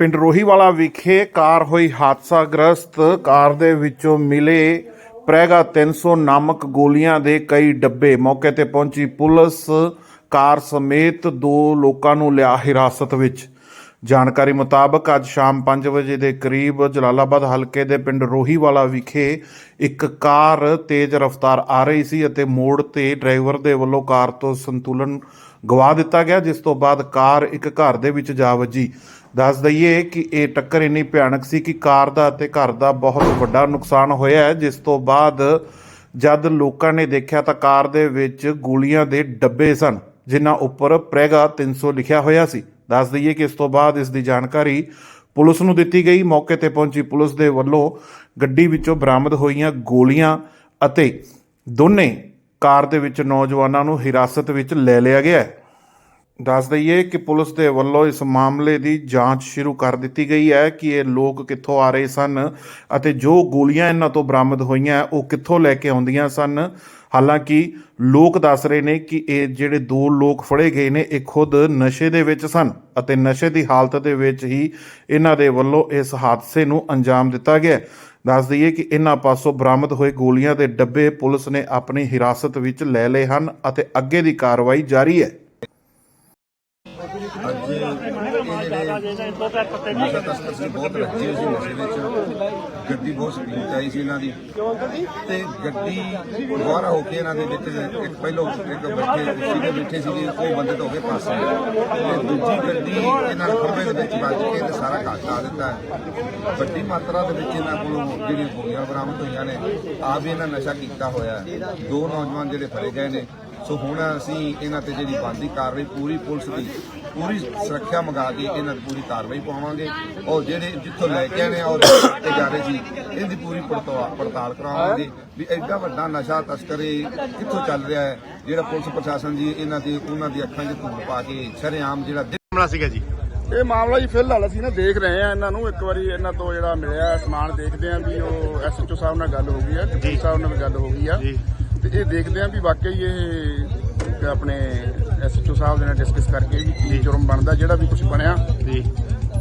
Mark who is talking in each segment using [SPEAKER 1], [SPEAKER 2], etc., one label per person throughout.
[SPEAKER 1] ਪਿੰਡ ਰੋਹੀਵਾਲਾ ਵਿਖੇ ਕਾਰ ਹੋਈ ਹਾਦਸਾ ਗ੍ਰਸਤ ਕਾਰ ਦੇ ਵਿੱਚੋਂ ਮਿਲੇ ਪ੍ਰੈਗਾ 300 ਨਾਮਕ ਗੋਲੀਆਂ ਦੇ ਕਈ ਡੱਬੇ। ਮੌਕੇ ਤੇ ਪਹੁੰਚੀ ਪੁਲਿਸ ਕਾਰ ਸਮੇਤ ਦੋ ਲੋਕਾਂ ਨੂੰ ਲਿਆ ਹਿਰਾਸਤ ਵਿੱਚ। ਜਾਣਕਾਰੀ ਮੁਤਾਬਕ ਅੱਜ ਸ਼ਾਮ 5 ਵਜੇ ਦੇ ਕਰੀਬ ਜਲਾਲਾਬਾਦ ਹਲਕੇ ਦੇ ਪਿੰਡ ਰੋਹੀਵਾਲਾ ਵਿਖੇ ਇੱਕ ਕਾਰ ਤੇਜ਼ ਰਫ਼ਤਾਰ ਆ ਰਹੀ ਸੀ ਅਤੇ ਮੋੜ ਤੇ ਡਰਾਈਵਰ ਦੇ ਵੱਲੋਂ ਕਾਰ ਤੋਂ ਸੰਤੁਲਨ ਗਵਾ ਦਿੱਤਾ ਗਿਆ, ਜਿਸ ਤੋਂ ਬਾਅਦ ਕਾਰ ਇੱਕ ਘਰ ਦੇ ਵਿੱਚ ਜਾ ਵੱਜੀ। ਦੱਸ ਦਈਏ ਕਿ ਇਹ ਟੱਕਰ ਇੰਨੀ ਭਿਆਨਕ ਸੀ ਕਿ ਕਾਰ ਦਾ ਅਤੇ ਘਰ ਦਾ ਬਹੁਤ ਵੱਡਾ ਨੁਕਸਾਨ ਹੋਇਆ ਹੈ। ਜਿਸ ਤੋਂ ਬਾਅਦ ਜਦ ਲੋਕਾਂ ਨੇ ਦੇਖਿਆ ਤਾਂ ਕਾਰ ਦੇ ਵਿੱਚ ਗੋਲੀਆਂ ਦੇ ਡੱਬੇ ਸਨ, ਜਿਨ੍ਹਾਂ ਉੱਪਰ ਪ੍ਰੈਗਾ 300 ਲਿਖਿਆ ਹੋਇਆ ਸੀ। ਦੱਸ ਦਈਏ ਕਿ ਇਸ ਤੋਂ ਬਾਅਦ ਇਸ ਦੀ ਜਾਣਕਾਰੀ ਪੁਲਿਸ ਨੂੰ ਦਿੱਤੀ ਗਈ। ਮੌਕੇ ਤੇ ਪਹੁੰਚੀ ਪੁਲਿਸ ਦੇ ਵੱਲੋਂ ਗੱਡੀ ਵਿੱਚੋਂ ਬਰਾਮਦ ਹੋਈਆਂ ਗੋਲੀਆਂ ਅਤੇ ਦੋਨੇ ਕਾਰ ਦੇ ਵਿੱਚ ਨੌਜਵਾਨਾਂ ਨੂੰ ਹਿਰਾਸਤ ਵਿੱਚ ਲੈ ਲਿਆ ਗਿਆ ਹੈ। ਦੱਸ ਦਈਏ ਕਿ ਪੁਲਿਸ ਦੇ ਵੱਲੋਂ ਇਸ ਮਾਮਲੇ ਦੀ ਜਾਂਚ ਸ਼ੁਰੂ ਕਰ ਦਿੱਤੀ ਗਈ ਹੈ ਕਿ ਇਹ ਲੋਕ ਕਿੱਥੋਂ ਆ ਰਹੇ ਸਨ ਅਤੇ ਜੋ ਗੋਲੀਆਂ ਇਹਨਾਂ ਤੋਂ ਬਰਾਮਦ ਹੋਈਆਂ ਉਹ ਕਿੱਥੋਂ ਲੈ ਕੇ ਆਉਂਦੀਆਂ ਸਨ। ਹਾਲਾਂਕਿ ਲੋਕ ਦੱਸ ਰਹੇ ਨੇ ਕਿ ਇਹ ਜਿਹੜੇ ਦੋ ਲੋਕ ਫੜੇ ਗਏ ਨੇ, ਇਹ ਖੁਦ ਨਸ਼ੇ ਦੇ ਵਿੱਚ ਸਨ ਅਤੇ ਨਸ਼ੇ ਦੀ ਹਾਲਤ ਦੇ ਵਿੱਚ ਹੀ ਇਹਨਾਂ ਦੇ ਵੱਲੋਂ ਇਸ ਹਾਦਸੇ ਨੂੰ ਅੰਜਾਮ ਦਿੱਤਾ ਗਿਆ ਦੱਸ ਦਈਏ ਕਿ ਇਹਨਾਂ ਪਾਸੋਂ ਬਰਾਮਦ ਹੋਏ ਗੋਲੀਆਂ ਦੇ ਡੱਬੇ ਪੁਲਿਸ ਨੇ ਆਪਣੀ ਹਿਰਾਸਤ ਵਿੱਚ ਲੈ ਲਏ ਹਨ ਅਤੇ ਅੱਗੇ ਦੀ ਕਾਰਵਾਈ ਜਾਰੀ ਹੈ।
[SPEAKER 2] ਅੱਜ ਇਹ ਜਿਹੜੇ ਨਸ਼ਾ ਤਸਕਰ ਸੀ ਬਹੁਤ ਰੱਜੇ ਸੀ ਨਸ਼ੇ ਵਿੱਚ ਗੱਡੀ ਬਹੁਤ ਸਪੀਡ ਆਈ ਸੀ ਇਹਨਾਂ ਦੀ। ਤੇ ਗੱਡੀ ਦੁਆਰਾ ਹੋ ਕੇ ਇਹਨਾਂ ਦੇ ਵਿੱਚ ਇੱਕ ਪਹਿਲੋਂ ਇੱਕ ਬੈਠੇ ਸੀਗੇ ਬੈਠੇ ਸੀਗੇ, ਉਹ ਬੰਦੇ ਤੋਂ ਹੋ ਕੇ ਪਾਸੇ। ਤੇ ਦੂਜੀ ਗੱਡੀ ਇਹਨਾਂ ਦੇ ਖੰਭੇ ਦੇ ਵਿੱਚ ਵੱਜ ਕੇ ਤੇ ਸਾਰਾ ਘਾਟ ਲਾ ਦਿੱਤਾ। ਵੱਡੀ ਮਾਤਰਾ ਦੇ ਵਿੱਚ ਇਹਨਾਂ ਕੋਲੋਂ ਜਿਹੜੀਆਂ ਗੋਲੀਆਂ ਬਰਾਮਦ ਹੋਈਆਂ ਨੇ ਆਪ ਵੀ ਇਹਨਾਂ ਨਸ਼ਾ ਕੀਤਾ ਹੋਇਆ ਦੋ ਨੌਜਵਾਨ ਜਿਹੜੇ ਫੜੇ ਗਏ ਨੇ ਸੋ ਹੁਣ ਅਸੀਂ ਇਹਨਾਂ ਤੇ ਜਿਹੜੀ ਬਣਦੀ ਕਾਰਵਾਈ ਪੂਰੀ ਪੁਲਿਸ ਦੀ ਪੂਰੀ ਸੁਰੱਖਿਆ ਮੰਗਾ ਕੇ ਇਹਨਾਂ ਤੇ ਪੂਰੀ ਕਾਰਵਾਈ ਪਾਵਾਂਗੇ ਔਰ ਜਿਹੜੇ ਜਿੱਥੋਂ ਲੈ ਕੇ ਆਨੇ ਔਰ ਤੇ ਜਾ ਰਹੇ ਸੀ ਇਹਦੀ ਪੂਰੀ ਪੜਤਾਲ ਪੜਤਾਲ ਕਰਾਵਾਂਗੇ ਵੀ ਐਡਾ ਵੱਡਾ ਨਸ਼ਾ ਤਸਕਰੀ ਕਿੱਥੋਂ ਚੱਲ ਰਿਹਾ ਹੈ? ਜਿਹੜਾ ਪੁਲਿਸ ਪ੍ਰਸ਼ਾਸਨ ਜੀ ਇਹਨਾਂ ਦੀ ਉਹਨਾਂ ਦੀ ਅੱਖਾਂ 'ਚ ਧੂੜ ਪਾ ਕੇ ਸ਼ਰੇਆਮ ਜਿਹੜਾ
[SPEAKER 3] ਮਾਮਲਾ ਸੀਗਾ ਜੀ।
[SPEAKER 4] ਇਹ ਮਾਮਲਾ ਜੀ ਫਿਲਹਾਲ ਅਸੀਂ ਨਾ ਦੇਖ ਰਹੇ ਆ ਇਹਨਾਂ ਨੂੰ। ਇੱਕ ਵਾਰੀ ਇਹਨਾਂ ਤੋਂ ਜਿਹੜਾ ਮਿਲਿਆ ਸਮਾਨ ਦੇਖਦੇ ਆ ਵੀ ਉਹ ਐਸਐਚਓ ਸਾਹਿਬ ਨਾਲ ਗੱਲ ਹੋ ਗਈ ਆ ਡਿਪਟੀ ਸਾਹਿਬ ਨਾਲ ਵੀ ਗੱਲ ਹੋ ਗਈ ਆ।
[SPEAKER 3] ਜੀ।
[SPEAKER 4] ਤੇ ਇਹ ਦੇਖਦੇ ਆ ਵੀ ਵਾਕਈ ਇਹ ਆਪਣੇ ਐਸਐਚਓ ਸਾਹਿਬ ਦੇ ਨਾਲ ਡਿਸਕਸ ਕਰਕੇ ਵੀ ਕੀ ਜੁਰਮ ਬਣਦਾ ਜਿਹੜਾ ਵੀ ਕੁਝ ਬਣਿਆ
[SPEAKER 3] ਜੀ।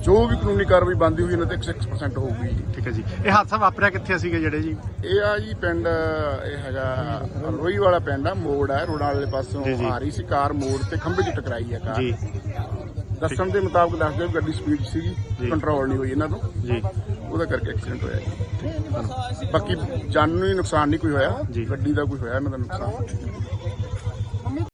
[SPEAKER 4] ਜੋ ਵੀ ਕਾਨੂੰਨੀ ਕਾਰਵਾਈ ਬਣਦੀ ਹੋਈ ਇਹਨਾਂ ਤੇ 100% ਹੋਊਗੀ
[SPEAKER 3] ਠੀਕ ਹੈ ਜੀ। ਇਹ ਹਾਦਸਾ ਵਾਪਰਿਆ ਕਿੱਥੇ ਸੀਗੇ ਜਿਹੜੇ ਜੀ?
[SPEAKER 4] ਇਹ ਆ ਜੀ ਪਿੰਡ ਇਹ ਹੈਗਾ ਰੋਈ ਵਾਲਾ ਪਿੰਡ ਆ ਮੋੜ ਆ ਰੋਡਾਂ ਵਾਲੇ ਪਾਸੋਂ। ਆ ਰਹੀ ਸੀ ਕਾਰ ਮੋੜ ਤੇ ਖੰਭੇ 'ਚ ਟਕਰਾਈ ਆ ਕਾਰ।
[SPEAKER 3] ਜੀ।
[SPEAKER 4] ਦੱਸਣ ਦੇ ਮੁਤਾਬਕ ਦੱਸਦੇ ਵੀ ਗੱਡੀ ਸਪੀਡ ਸੀਗੀ। ਕੰਟਰੋਲ ਨਹੀਂ ਹੋਈ ਇਹਨਾਂ ਤੋਂ।
[SPEAKER 3] ਜੀ।
[SPEAKER 4] ਉਹਦਾ ਕਰਕੇ ਐਕਸੀਡੈਂਟ ਹੋਇਆ ਜੀ। ਬਾਕੀ ਜਾਨੀ ਨੁਕਸਾਨ ਨਹੀਂ ਕੋਈ ਹੋਇਆ। ਗੱਡੀ ਦਾ ਕੋਈ ਹੋਇਆ ਇਹਨਾਂ ਦਾ ਨੁਕਸਾਨ।